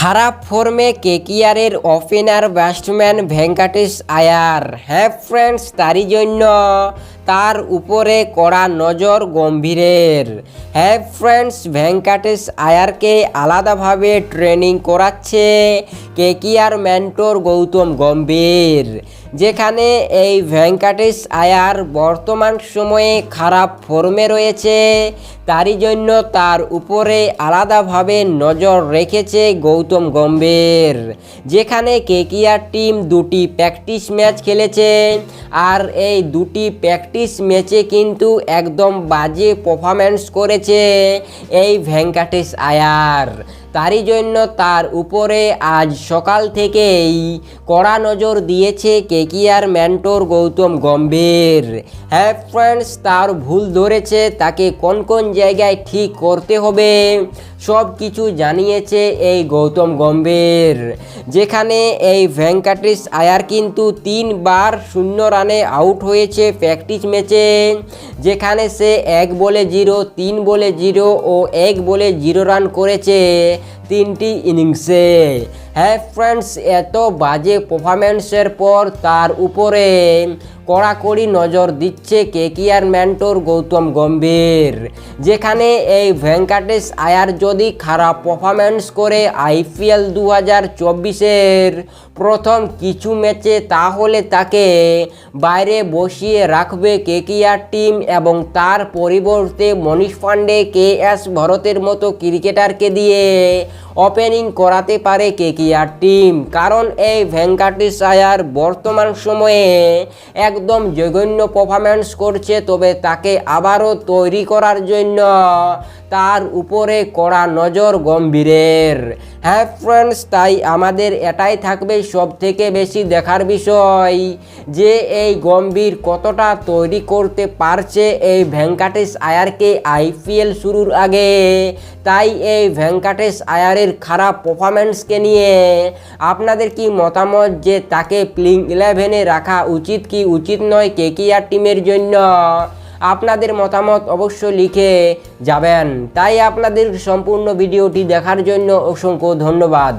খারাপ ফর্মে কেকিয়ারের ওপেনার ব্যাটসম্যান ভেঙ্কাটেশ আয়ার। হ্যাঁ ফ্রেন্ডস, তারই জন্য তার উপরে কড়া নজর গম্ভীরের। হ্যাঁ ফ্রেন্ডস, ভেঙ্কাটেশ আয়ারকে আলাদাভাবে ট্রেনিং করাচ্ছে কেকিয়ার মেন্টর গৌতম গম্ভীর? যেখানে এই ভেঙ্কাটেশ আয়ার বর্তমান সময়ে খারাপ ফর্মে রয়েছে, তারই জন্য তার উপরে আলাদাভাবে নজর রেখেছে গৌতম গম্ভীর। যেখানে কেকিয়ার টিম দুটি প্র্যাকটিস ম্যাচ খেলেছে, আর এই দুটি প্র্যাকটিস ম্যাচে কিন্তু একদম বাজে পারফরমেন্স করেছে এই ভেঙ্কাটেশ আয়ার। তারই জন্য তার উপরে আজ সকাল থেকেই কড়া নজর দিয়েছে কেকিয়ার মেন্টর গৌতম গম্ভীর। হ্যাঁ ফ্রেন্ডস তার ভুল ধরেছে, তাকে কোন কোন জায়গায় ঠিক করতে হবে, সব কিছু জানিয়েছে এই গৌতম গম্ভীর। যেখানে এই ভেঙ্কাটেশ আয়ার কিন্তু তিনবার শূন্য রানে আউট হয়েছে প্র্যাকটিস ম্যাচে যেখানে সে এক বলে জিরো তিন বলে জিরো ও এক বলে জিরো রান করেছে। তিনটি ইনিংসে। হ্যাঁ ফ্রেন্ডস, এত বাজে পারফরমেন্সের পর তার উপরে কড়াকড়ি নজর দিচ্ছে কেকিয়ার মেন্টর গৌতম গম্ভীর। যেখানে এই ভেঙ্কাটেশ আয়ার যদি খারাপ পারফরমেন্স করে আইপিএল দু হাজার চব্বিশের প্রথম কিছু ম্যাচে, তাহলে তাকে বাইরে বসিয়ে রাখবে কেকিয়ার টিম এবং তার পরিবর্তে মনীষ পাণ্ডে কে এস ভরতের মতো ক্রিকেটারকে দিয়ে ওপেনিং করাতে পারে কেকিয়ার টিম কারণ এই ভেঙ্কাটেশ আয়ার বর্তমান সময়ে একদম জঘন্য পারফরমেন্স করছে, তবে তাকে আবারও তৈরি করার জন্য তার উপরে কড়া নজর গম্ভীরের। হ্যাঁ ফ্রেন্ডস তাই আমাদের এটাই থাকবে সব থেকে বেশি দেখার বিষয় যে এই গম্ভীর কতটা তৈরি করতে পারছে এই ভেঙ্কাটেশ আয়ারকে আইপিএল শুরুর আগে। তাই এই ভেঙ্কাটেশ আয়ারের খারাপ পারফরমেন্সকে নিয়ে আপনাদের কি মতামত যে তাকে প্লিং ইলেভেনে রাখা উচিত কি উচিত নয় কেকিআর টিমের জন্য? আপনাদের মতামত অবশ্য লিখে যাবেন। তাই আপনাদের সম্পূর্ণ ভিডিওটি দেখার জন্য অসংখ্য ধন্যবাদ।